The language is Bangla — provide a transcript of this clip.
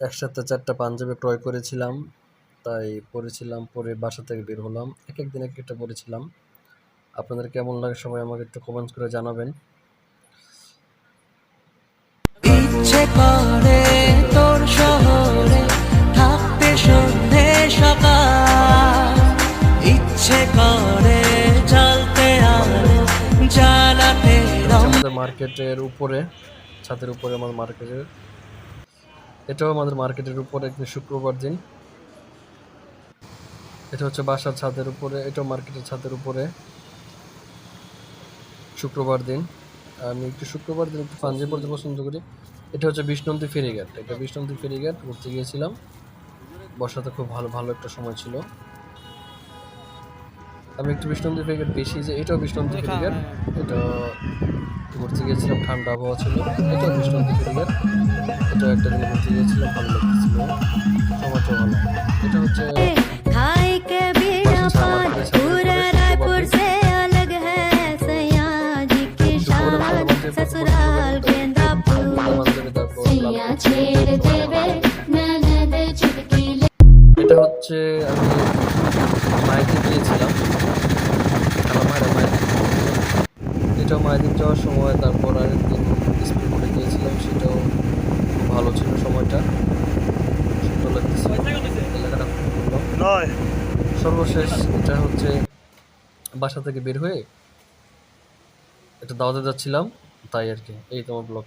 একসাথে চারটা পাঞ্জাবি ক্রয় করেছিলাম তাই পরেছিলাম পরে বাসা থেকে বের হলাম। এক এক দিন এক একটা পরেছিলাম আপনাদের কেমন লাগে সবাই আমাকে একটু কমেন্টস করে জানাবেন। ইচ্ছে করে তোর শহরে থাকতে সন্ধে সকাল। ইচ্ছে করে চলতে আলো আমাদের মার্কেটের উপরে ছাদের উপরে আমাদের মার্কেটের এটাও আমাদের মার্কেটের উপরে একদিন শুক্রবার দিন। এটা হচ্ছে বাসার ছাদের উপরে এটাও মার্কেটের ছাদের উপরে শুক্রবার দিন। আমি একটু শুক্রবার দিন একটু পাঞ্জাবি পড়তে পছন্দ করি। এটা হচ্ছে বিষ্ণন্তী ফেরিঘাট। এটা বিষ্ণন্তী ফেরিঘাট ঘুরতে গিয়েছিলাম। বর্ষাতে খুব ভালো ভালো একটা সময় ছিল। আমি একটু বিষ্ণন্তী ফেরিঘাট বেশি যে এটাও বিষ্ণন্তী ফেরিঘাট। এটা ঘুরতে গিয়েছিলাম ঠান্ডা আবহাওয়া ছিল। এটা কৃষ্ণ দিকের এটা একটা ঘুরতে গিয়েছিলাম ভালো এটা হচ্ছে আচ্ছা, এটা হচ্ছে এটাও যাওয়ার সময় তারপর আরেকদিন স্পিড করে গিয়েছিলাম সেটাও ভালো ছিল সময়টা। সুন্দর লাগতেছিল। এলাকাটা সর্বশেষ এটা হচ্ছে বাসা থেকে বের হয়ে একটা দাওয়াতে যাচ্ছিলাম তাই আর কি এই তোমার ব্লগ